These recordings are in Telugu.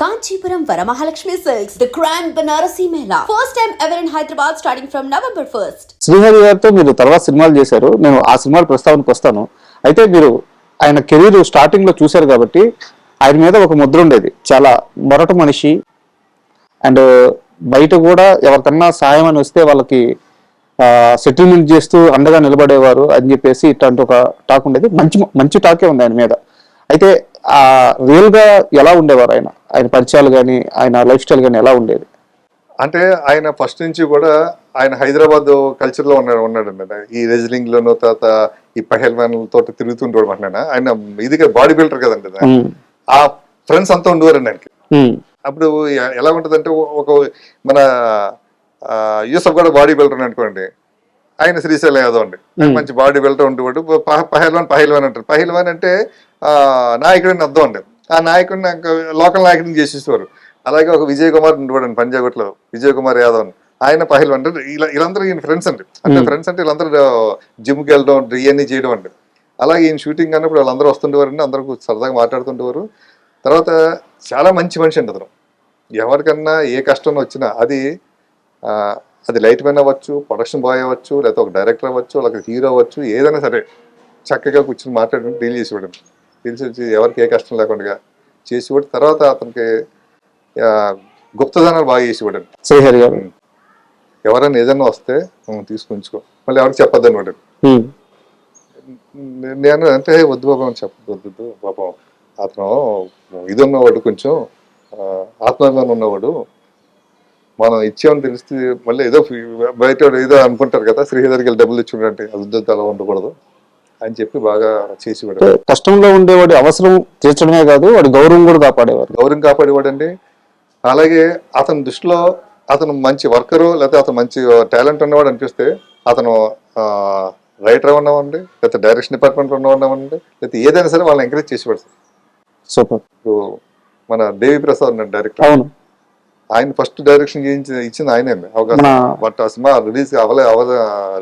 Kanchipuram Varamahalakshmi silks the grand Banarasi Mela. First time ever in Hyderabad starting from November 1st. Srihari గారితో మీరు తర్వాత సినిమాలు చేశారు. నేను ఆ సినిమాల ప్రస్తావనకు వస్తాను. అయితే మీరు ఆయన కెరీర్ స్టార్టింగ్లో చూశారు కాబట్టి ఆయన మీద ఒక ముద్ర ఉండేది. చాలా మొరట మనిషి. అండ్ బయట కూడా ఎవరికన్నా సాయం అని వస్తే వాళ్ళకి సెటిల్మెంట్ చేస్తూ అండగా నిలబడేవారు అని చెప్పేసి ఇట్లాంటి ఒక టాక్ ఉండేది. మంచి మంచి టాకే ఉంది ఆయన మీద. అయితే ఆ రియల్గా ఎలా ఉండేవారు ఆయన? ఆయన పరిచయాలు కానీ ఆయన లైఫ్ స్టైల్ కానీ ఎలా ఉండేది? అంటే ఆయన ఫస్ట్ నుంచి కూడా ఆయన హైదరాబాద్ కల్చర్లో ఉన్నాడు ఉన్నాడు అన్నమాట. ఈ రెజ్లింగ్ లోను తర్వాత ఈ పహల్వాన్ తోటి తిరుగుతుంటాడు అన్నమాట. ఆయన ఇది బాడీ బిల్డర్ కదండి ఆ ఫ్రెండ్స్ అంతా ఉండేవారండి ఆయనకి. అప్పుడు ఎలా ఉంటదంటే ఒక మన యూసఫ్ కూడా బాడీ బిల్డర్ అనుకోండి. ఆయన శ్రీశైలం యాదవ్ అండి. మంచి బాడీ బిల్డర్ ఉండేవాడు పహ- పహల్వాన్ పహల్వాన్ అంటారు. పహల్వాన్ అంటే ఆ, నాయకుడిని అర్థం అండి. ఆ నాయకుడిని లోకల్ నాయకుడిని చేసేసేవారు. అలాగే ఒక విజయ్ కుమార్ ఉండేవాడు అండి పంజాగుట్లో. విజయ్ కుమార్ యాదవ్ అని. ఆయన పహల్వాన్ అంటే ఇలా వీళ్ళందరూ ఈయన ఫ్రెండ్స్ అండి. అంటే. ఫ్రెండ్స్ అంటే వీళ్ళందరూ జిమ్కి వెళ్ళడం ఇవన్నీ చేయడం అండి. అలాగే ఈయన షూటింగ్ అన్నప్పుడు వాళ్ళందరూ వస్తుండేవారండి. అందరూ సరదాగా మాట్లాడుతుండేవారు. తర్వాత చాలా మంచి మనిషి అండి అతను. ఎవరికన్నా ఏ కష్టం వచ్చినా అది ఆ, అది లైట్ మ్యాన్ అవ్వచ్చు ప్రొడక్షన్ బాయ్ అవ్వచ్చు లేకపోతే ఒక డైరెక్టర్ అవ్వచ్చు లేకపోతే హీరో అవ్వచ్చు ఏదైనా సరే చక్కగా కూర్చొని మాట్లాడి డీల్ చేసేవాడు డీల్ చేసి ఎవరికి ఏ కష్టం లేకుండా చేసేవాడు తర్వాత అతనికి గుప్తదానాలు బాగా చేసేవాడు శ్రీహరి గారు ఎవరైనా ఏదైనా వస్తే "ఉం, తీసుకుంచుకో మళ్ళీ ఎవరికి చెప్పొద్దు అనమాట నేను అంటే వద్దు బాబా అని చెప్పదు వద్దు పాపం అతను ఇది ఉన్నవాడు కొంచెం ఆత్మాభిమానం ఉన్నవాడు మనం ఇచ్చామని తెలిస్తే మళ్ళీ ఏదో బయట ఏదో అనుకుంటారు కదా శ్రీహరికి వెళ్ళి డబ్బులు ఇచ్చుకుంటే అది ఉద్యోగం అలా ఉండకూడదు అని చెప్పి బాగా చేసి అంటే కష్టంలో ఉండేవాడి అవసరం తీర్చడమే కాదు వాడి గౌరవం కూడా కాపాడేవారు. గౌరవం కాపాడేవాడండి. అలాగే అతని దృష్టిలో అతను మంచి వర్కరు లేకపోతే అతను మంచి టాలెంట్ ఉన్నవాడు అనిపిస్తే అతను రైటర్ ఉన్నవండి లేకపోతే డైరెక్షన్ డిపార్ట్మెంట్ ఉన్నవాడి లేకపోతే ఏదైనా సరే వాళ్ళని ఎంకరేజ్ చేసేవాడు సార్. సూపర్. మన దేవి ప్రసాద్ ఉన్నాడు డైరెక్టర్. అవును. ఆయన ఫస్ట్ డైరెక్షన్ ఇచ్చింది ఆయనే అవకాశం. బట్ ఆ సినిమా రిలీజ్ అవ్వలే అవ్వదు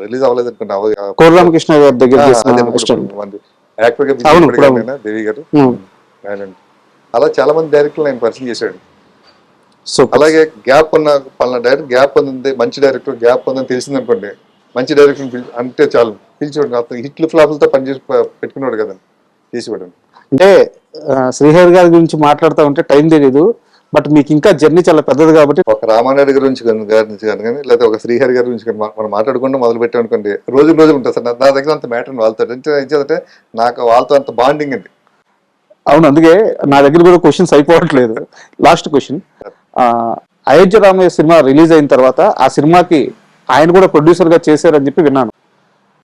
రిలీజ్ అవ్వలేదు కోరరామకృష్ణ గారి దగ్గర. యాక్టర్గా దేవి గారు? అలా చాలా మంది డైరెక్టర్లు ఆయన పరిచయం చేశాడు. సూపర్. అలాగే గ్యాప్ ఉన్న పలానా డైరెక్టర్ గ్యాప్ ఉంది మంచి డైరెక్టర్ గ్యాప్ ఉందని తెలిసింది అనుకోండి మంచి డైరెక్టర్ అంటే చాలు పిలిచేవాడు అతను హిట్లు ఫ్లాపులతో పనిచేసి పెట్టుకున్నాడు కదా చేసేవాడు. అంటే శ్రీహరి గారి గురించి మాట్లాడుతూ ఉంటే టైం తెలియదు బట్ మీకు ఇంకా జర్నీ చాలా పెద్దది కాబట్టి ఒక రామానాయుడు గురించి కానీ గారి నుంచి కానీ కానీ లేదా ఒక శ్రీహరి గారి గురించి కానీ మనం మాట్లాడుకుంటూ మొదలు పెట్టామనుకోండి రోజు రోజులు ఉంటుంది సార్. నా దగ్గర అంత మ్యాటర్ వాళ్ళతో అంటే నాకు వాళ్ళతో అంత బాండింగ్ అండి అవును అందుకే నా దగ్గర కూడా questions అయిపోవట్లేదు. Last question Ayodhya Ramayya cinema release అయిన తర్వాత ఆ సినిమాకి ఆయన కూడా ప్రొడ్యూసర్గా చేశారని చెప్పి విన్నాను.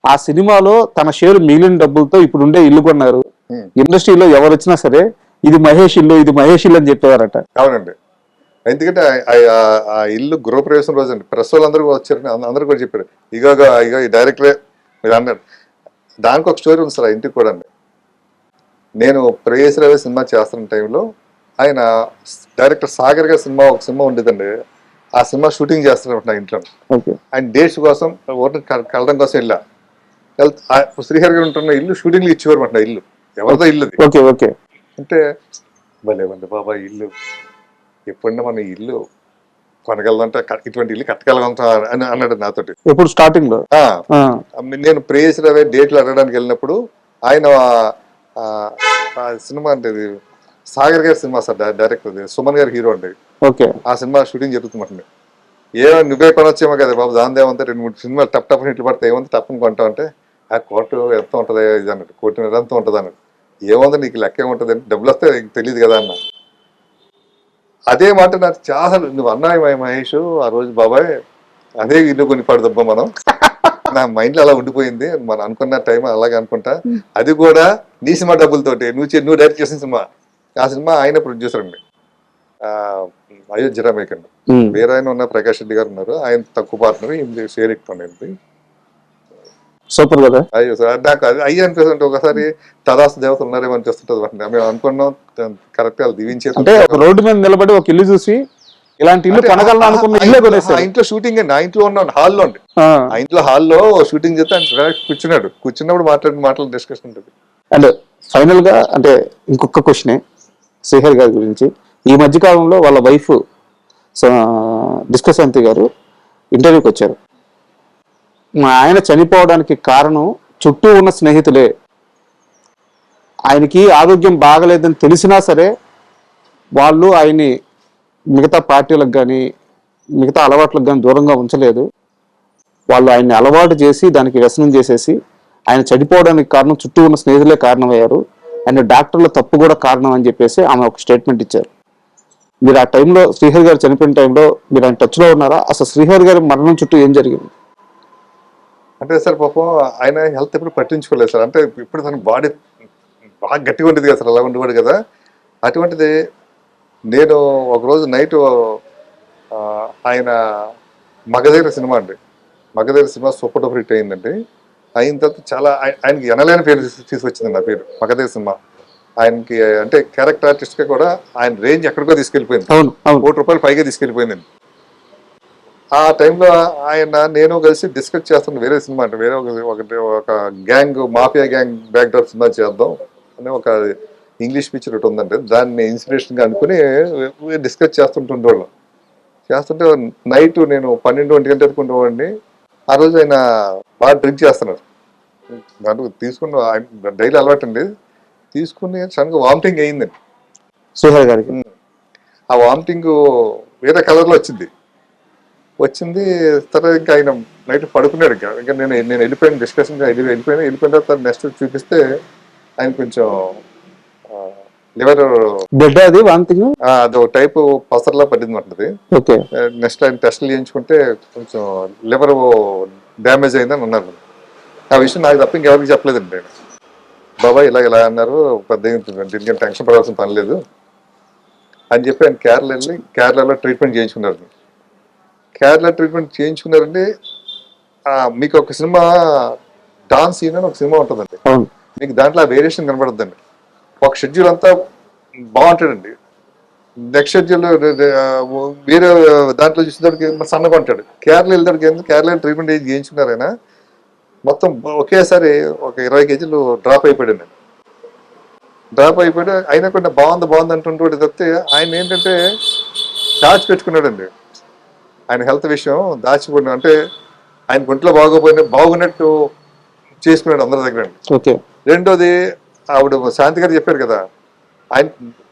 ఆ సినిమాలో తన షేర్ మిగిలిన డబ్బులతో ఇప్పుడు ఉండే ఇల్లు కొన్నారు. ఇండస్ట్రీలో ఎవరు వచ్చినా సరే ఇది మహేష్ ఇల్లు ఇది మహేష్ ఇల్లు అని చెప్పేవారట. అవునండి. ఎందుకంటే ఆ- ఇల్లు గృహప్రవేశం రోజు అండి ప్రెస్ వాళ్ళందరూ అంద- అందరూ కూడా చెప్పారు. ఇగో ఇగో ఈ డైరెక్టరే మీరు అన్నాడు. దానికి ఒక స్టోరీ ఉంది సార్ ఆ ఇంటికి కూడా అండి నేను ప్రేయస్ రవి సినిమా చేస్తున్న టైంలో ఆయన డైరెక్టర్ సాగర్ గారి సినిమా ఒక సినిమా ఉండేదండి. ఆ సినిమా షూటింగ్ చేస్తున్నారు నా ఇంట్లో. ఆయన డేట్స్ కోసం ఓటర్ కలడం కోసం వెళ్ళా. శ్రీహరి గారు ఉంటున్న ఇల్లు షూటింగ్లు ఇచ్చేవారు ఇల్లు. ఎవరిదో ఇల్లు ఓకే ఓకే. అంటే భలే ఉంది బాబా ఇల్లు. ఎప్పుడన్నా మన ఇల్లు కొనగలదంటే ఇటువంటి ఇల్లు కట్టగలగంతా అని అన్నాడు నాతోటి. ఇప్పుడు స్టార్టింగ్లో నేను ప్రేయస్ రవే డేట్లు అడగడానికి వెళ్ళినప్పుడు ఆయన సినిమా అంటే సాగర్ గారి సినిమా సార్ డైరెక్టర్ సుమన్ గారి హీరో అండి. ఓకే. ఆ సినిమా షూటింగ్ జరుగుతుందండి ఏ నువ్వే కొనొచ్చేమో కదా బాబు దాని ఏమంటే రెండు మూడు సినిమాలు టప్ టప్ ఇట్లు పడితే ఏముంది టప్ని కొంటావు అంటే ఆ కోర్టు ఎంత ఉంటుంది ఇది అన్నట్టు కోర్టు ఎంత ఉంటుంది అన్నట్టు. ఏముంది నీకు లెక్క ఏముంటుంది అంటే డబ్బులు వస్తే నీకు తెలియదు కదా అన్న. అదే మాట నాకు చాలా నువ్వు అన్నాయి మా మహేష్ ఆ రోజు బాబాయ్ అదే ఇల్లు కొని పడదబ్బా మనం. నా మైండ్లో అలా ఉండిపోయింది. మనం అనుకున్న టైం అలాగే అనుకుంటా. అది కూడా నీ సినిమా డబ్బులతోటి. నువ్వు నువ్వు డైరెక్ట్ చేసిన సినిమా. ఆ సినిమా ఆయన ప్రొడ్యూసర్ అండి. అయోధ్య ఉమ్, వేరే ఆయన ఉన్న ప్రకాష్ రెడ్డి గారు ఉన్నారు. ఆయన తక్కువ పార్ట్నర్ షేర్ ఎక్కువ సూపర్ కదా? అయ్యో సార్ నాకు అది అయ్యి అనిపిస్తుంటే ఒకసారి తదాస్తు దేవతలు ఉన్నారేమో అనిపిస్తుంటది మేము అనుకున్నాం కరెక్ట్ వాళ్ళు దీవించారు అంటే ఒక రోడ్డు మీద నిలబడి ఒక ఇల్లు చూసి ఇలాంటి ఇల్లు కొనగలను అనుకున్న ఇల్లే కొనేసారు ఇంట్లో షూటింగ్ అండి ఆ ఇంట్లో ఉన్నాడు హాల్లో అండి ఆ, ఇంట్లో హాల్లో షూటింగ్ చేస్తే కూర్చున్నాడు. కూర్చున్నప్పుడు మాట్లాడిన మాటలు డిస్కషన్ ఉంటుంది. అండ్ ఫైనల్గా అంటే ఇంకొక క్వశ్చనే శ్రీహరి గారి గురించి. ఈ మధ్యకాలంలో వాళ్ళ వైఫ్ డిస్కశాంతి గారు ఇంటర్వ్యూకి వచ్చారు. మా ఆయన చనిపోవడానికి కారణం చుట్టూ ఉన్న స్నేహితులే. ఆయనకి ఆరోగ్యం బాగలేదని తెలిసినా సరే వాళ్ళు ఆయన్ని మిగతా పార్టీలకు కానీ మిగతా అలవాట్లకు కానీ దూరంగా ఉంచలేదు. వాళ్ళు ఆయన్ని అలవాటు చేసి దానికి వ్యసనం చేసేసి ఆయన చనిపోవడానికి కారణం చుట్టూ ఉన్న స్నేహితులే కారణమయ్యారు. ఆయన డాక్టర్ల తప్పు కూడా కారణం అని చెప్పేసి ఆమె ఒక స్టేట్మెంట్ ఇచ్చారు. మీరు ఆ టైంలో శ్రీహరి గారు చనిపోయిన టైంలో మీరు ఆయన టచ్లో ఉన్నారా? అసలు శ్రీహరి గారి మరణం చుట్టూ ఏం జరిగింది? అంటే సార్ పాపం ఆయన హెల్త్ ఎప్పుడు పట్టించుకోలేదు సార్. అంటే ఇప్పుడు తన బాడీ బాగా గట్టిగా ఉండేది కదా సార్ అలా ఉండేవాడు కదా. అటువంటిది నేను ఒకరోజు నైట్ ఆయన మగధీర సినిమా అండి. Magadheera cinema super duper hit అయిందండి. అయిన తర్వాత చాలా ఆయ- ఆయనకి ఎనలేని పేరు తీసు- తీసుకొచ్చింది నా పేరు మగధీర సినిమా. ఆయనకి అంటే క్యారెక్టర్ ఆర్టిస్ట్గా కూడా ఆయన రేంజ్ ఎక్కడికో తీసుకెళ్ళిపోయింది. అవును. కోటి రూపాయలు పైగా తీసుకెళ్ళిపోయిందండి. ఆ టైంలో ఆయన నేను కలిసి డిస్కస్ చేస్తున్న వేరే సినిమా అంటే వేరే ఒక ఒకటి ఒక gang mafia gang backdrop cinema చేద్దాం అని ఒక ఇంగ్లీష్ పిక్చర్ ఒకటి ఉందండి. దాన్ని ఇన్స్పిరేషన్గా అనుకుని డిస్కస్ చేస్తుంటుండేవాళ్ళం చేస్తుంటే నైట్ నేను పన్నెండు ఒంటి గంట ఎత్తుకుంటేవాడిని ఆ రోజు ఆయన బాగా డ్రింక్ చేస్తున్నారు. దాంట్లో తీసుకున్న డైలీ అలవాటు అండి. తీసుకుని సడన్గా వామిటింగ్ అయ్యిందండి శ్రీహరి గారికి? ఆ వామిటింగ్ వేరే కలర్లో వచ్చింది. వచ్చింది తర్వాత ఇంకా ఆయన నైట్ పడుకున్నాడు ఇంకా. ఇంకా నేను నేను వెళ్ళిపోయాను డిస్కషన్ వెళ్ళిపోయాను. వెళ్ళిపోయిన తర్వాత నెక్స్ట్ చూపిస్తే ఆయన కొంచెం లివర్ బ్లడ్ అది వాంతింగ్ అది ఒక టైప్ పసర్లా పడింది అంటది. ఓకే నెక్స్ట్ ఆయన టెస్ట్లు చేయించుకుంటే కొంచెం లివర్ డ్యామేజ్ అయిందని అన్నారు. ఆ విషయం నాకు తప్ప ఇంకెవరికి చెప్పలేదండి నేను. బాబాయ్ ఇలా ఇలా అన్నారు పెద్ద దీనికి టెన్షన్ పడాల్సిన పని లేదు. అని చెప్పి ఆయన కేరళ వెళ్ళి కేరళలో ట్రీట్మెంట్ చేయించుకున్నారు. కేరళ ట్రీట్మెంట్ చేయించుకున్నారండి ఆ, మీకు ఒక సినిమా డాన్స్ సీన్ అని ఒక సినిమా ఉంటుందండి. మీకు దాంట్లో వేరియేషన్ కనబడుతుందండి ఒక షెడ్యూల్ అంతా బాగుంటాడండి. నెక్స్ట్ షెడ్యూల్ వేరే దాంట్లో చూసేదానికి సన్నగా ఉంటాడు. కేరళ వెళ్ళడానికి ఏంది కేరళ ట్రీట్మెంట్ ఏది చేయించుకున్నారు ఆయన? మొత్తం ఒకేసారి ఒక ఇరవై కేజీలు డ్రాప్ అయిపోయాడు నేను డ్రాప్ అయిపోయాడు. అయినా కూడా బాగుంది బాగుంది అంటుంటే తప్పితే ఆయన ఏంటంటే దాచి పెట్టుకున్నాడండి ఆయన హెల్త్ విషయం దాచిపోయిన అంటే ఆయన గుంట్లో బాగోపోయినా బాగున్నట్టు చేసుకున్నాడు అందరి దగ్గర ఓకే. రెండోది ఆవిడ శాంతి గారు చెప్పారు కదా ఆయన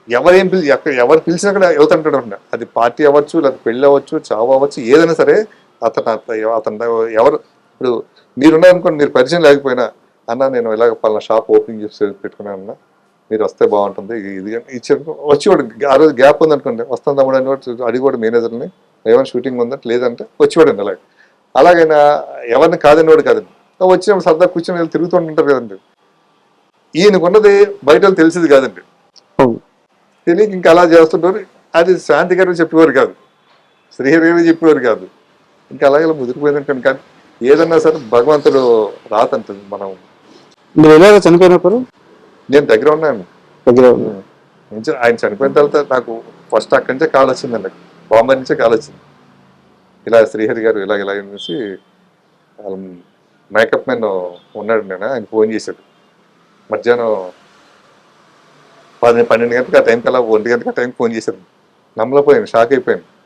ఎవరేం పిలి ఎవరు పిలిచినా కూడా వెళ్తుంటాడు అన్న అది పార్టీ అవ్వచ్చు లేదా పెళ్ళి అవ్వచ్చు చావు అవ్వచ్చు ఏదైనా సరే అతను అత- అతను ఎవరు ఇప్పుడు మీరున్నారనుకోండి మీరు పరిచయం లేకపోయినా అన్న నేను ఇలాగ పలానా షాప్ ఓపెనింగ్ చేసి పెట్టుకున్నాను అన్న మీరు వస్తే బాగుంటుంది ఇది అని ఇచ్చారు వచ్చేవాడు ఆ రోజు గ్యాప్ ఉందనుకోండి వస్తాను తమ్ముడు అని వాడు అడిగోడు మేనేజర్ని. ఏమైనా షూటింగ్ ఉందంటే లేదంటే వచ్చేవాడండి అలాగే. అలాగైనా ఎవరిని కాదనివాడు కాదండి. వచ్చినప్పుడు సరదా కూర్చొని వీళ్ళు తిరుగుతుంటుంటారు కదండి. ఈయనకున్నది బయట తెలిసేది కాదండి. తెలియక ఇంకా అలా చేస్తుంటారు. అది శాంతి గారు చెప్పేవారు కాదు. శ్రీహరి గారు చెప్పేవారు కాదు. ఇంకా అలాగే ఇలా ముదిరిపోయిందంటే కానీ ఏదన్నా సరే భగవంతుడు రాతంటుంది మనం. మీరు ఎలాగ చనిపోయినప్పుడు నేను దగ్గర ఉన్నాను. దగ్గర ఆయన చనిపోయిన తర్వాత నాకు ఫస్ట్ అక్కడి నుంచే కాల్ వచ్చిందండి. బాంబే నుంచే కాల్ వచ్చింది ఇలా శ్రీహరి గారు ఇలా ఇలా అనేసి వాళ్ళ మేకప్ మెన్ ఉన్నాడు నేను ఆయన ఫోన్ చేశాడు. మధ్యాహ్నం పది పన్నెండు గంటలకు ఆ టైంకి అలా ఒంటి గంటకి ఆ టైంకి ఫోన్ చేశాడు. నమ్మలేకపోయాను షాక్ అయిపోయాను.